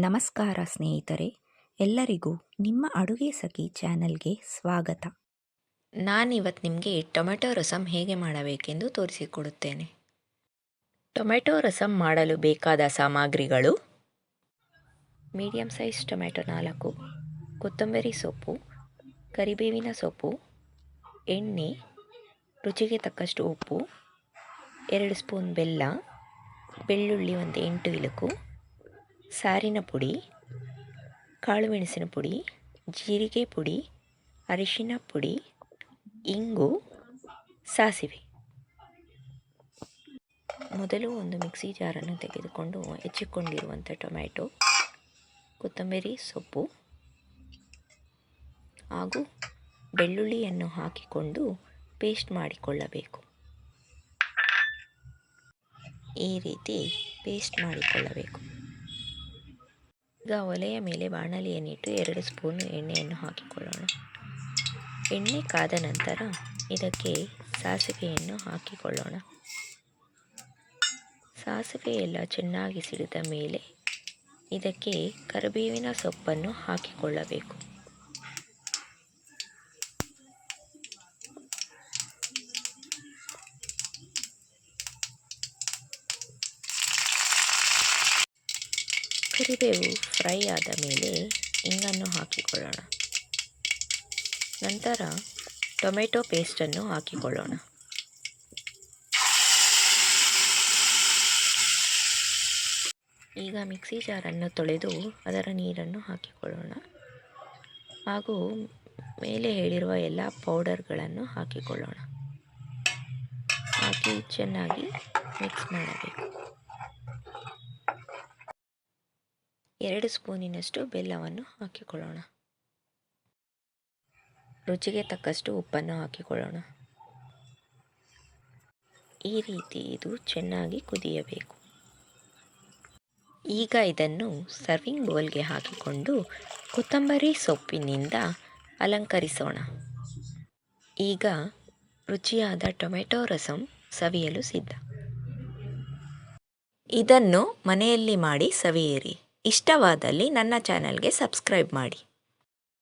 ನಮಸ್ಕಾರ ಸ್ನೇಹಿತರೆ, ಎಲ್ಲರಿಗೂ ನಿಮ್ಮ ಅಡುಗೆ ಸಖಿ ಚಾನಲ್ಗೆ ಸ್ವಾಗತ. ನಾನಿವತ್ತು ನಿಮಗೆ ಟೊಮೆಟೊ ರಸಂ ಹೇಗೆ ಮಾಡಬೇಕೆಂದು ತೋರಿಸಿಕೊಡುತ್ತೇನೆ. ಟೊಮೆಟೊ ರಸಂ ಮಾಡಲು ಬೇಕಾದ ಸಾಮಗ್ರಿಗಳು ಮೀಡಿಯಂ ಸೈಜ್ ಟೊಮೆಟೊ ನಾಲ್ಕು, ಕೊತ್ತಂಬರಿ ಸೊಪ್ಪು, ಕರಿಬೇವಿನ ಸೊಪ್ಪು, ಎಣ್ಣೆ, ರುಚಿಗೆ ತಕ್ಕಷ್ಟು ಉಪ್ಪು, ಎರಡು ಸ್ಪೂನ್ ಬೆಲ್ಲ, ಬೆಳ್ಳುಳ್ಳಿ ಒಂದು ಎಂಟು ಇಲುಕು ಸಾರಿನ ಪುಡಿ, ಕಾಳುಮೆಣಸಿನ ಪುಡಿ, ಜೀರಿಗೆ ಪುಡಿ, ಅರಿಶಿನ ಪುಡಿ, ಇಂಗು, ಸಾಸಿವೆ. ಮೊದಲು ಒಂದು ಮಿಕ್ಸಿ ಜಾರನ್ನು ತೆಗೆದುಕೊಂಡು ಹೆಚ್ಚಿಕೊಂಡಿರುವಂಥ ಟೊಮ್ಯಾಟೊ, ಕೊತ್ತಂಬರಿ ಸೊಪ್ಪು ಹಾಗೂ ಬೆಳ್ಳುಳ್ಳಿಯನ್ನು ಹಾಕಿಕೊಂಡು ಪೇಸ್ಟ್ ಮಾಡಿಕೊಳ್ಳಬೇಕು. ಈ ರೀತಿ ಪೇಸ್ಟ್ ಮಾಡಿಕೊಳ್ಳಬೇಕು. ಈಗ ಒಲೆಯ ಮೇಲೆ ಬಾಣಲಿಯನ್ನಿಟ್ಟು ಎರಡು ಸ್ಪೂನ್ ಎಣ್ಣೆಯನ್ನು ಹಾಕಿಕೊಳ್ಳೋಣ. ಎಣ್ಣೆ ಕಾದ ನಂತರ ಇದಕ್ಕೆ ಸಾಸಿವೆಯನ್ನು ಹಾಕಿಕೊಳ್ಳೋಣ. ಸಾಸಿವೆ ಎಲ್ಲ ಚೆನ್ನಾಗಿ ಸಿಡಿದ ಮೇಲೆ ಇದಕ್ಕೆ ಕರಿಬೇವಿನ ಸೊಪ್ಪನ್ನು ಹಾಕಿಕೊಳ್ಳಬೇಕು. ಕರಿಬೇವು ಫ್ರೈ ಆದ ಮೇಲೆ ಇಂಗನ್ನು ಹಾಕಿಕೊಳ್ಳೋಣ. ನಂತರ ಟೊಮೆಟೊ ಪೇಸ್ಟನ್ನು ಹಾಕಿಕೊಳ್ಳೋಣ. ಈಗ ಮಿಕ್ಸಿ ಜಾರನ್ನು ತೊಳೆದು ಅದರ ನೀರನ್ನು ಹಾಕಿಕೊಳ್ಳೋಣ. ಹಾಗೂ ಮೇಲೆ ಹೇಳಿರುವ ಎಲ್ಲ ಪೌಡರ್ಗಳನ್ನು ಹಾಕಿಕೊಳ್ಳೋಣ. ಹಾಕಿ ಚೆನ್ನಾಗಿ ಮಿಕ್ಸ್ ಮಾಡಬೇಕು. ಎರಡು ಸ್ಪೂನಿನಷ್ಟು ಬೆಲ್ಲವನ್ನು ಹಾಕಿಕೊಳ್ಳೋಣ. ರುಚಿಗೆ ತಕ್ಕಷ್ಟು ಉಪ್ಪನ್ನು ಹಾಕಿಕೊಳ್ಳೋಣ. ಈ ರೀತಿ ಇದು ಚೆನ್ನಾಗಿ ಕುದಿಯಬೇಕು. ಈಗ ಇದನ್ನು ಸರ್ವಿಂಗ್ ಬೌಲ್ಗೆ ಹಾಕಿಕೊಂಡು ಕೊತ್ತಂಬರಿ ಸೊಪ್ಪಿನಿಂದ ಅಲಂಕರಿಸೋಣ. ಈಗ ರುಚಿಯಾದ ಟೊಮೆಟೊ ರಸಂ ಸವಿಯಲು ಸಿದ್ಧ. ಇದನ್ನು ಮನೆಯಲ್ಲಿ ಮಾಡಿ ಸವಿಯಿರಿ. ಇಷ್ಟವಾದಲ್ಲಿ ನನ್ನ ಚಾನಲ್ಗೆ ಸಬ್ಸ್ಕ್ರೈಬ್ ಮಾಡಿ.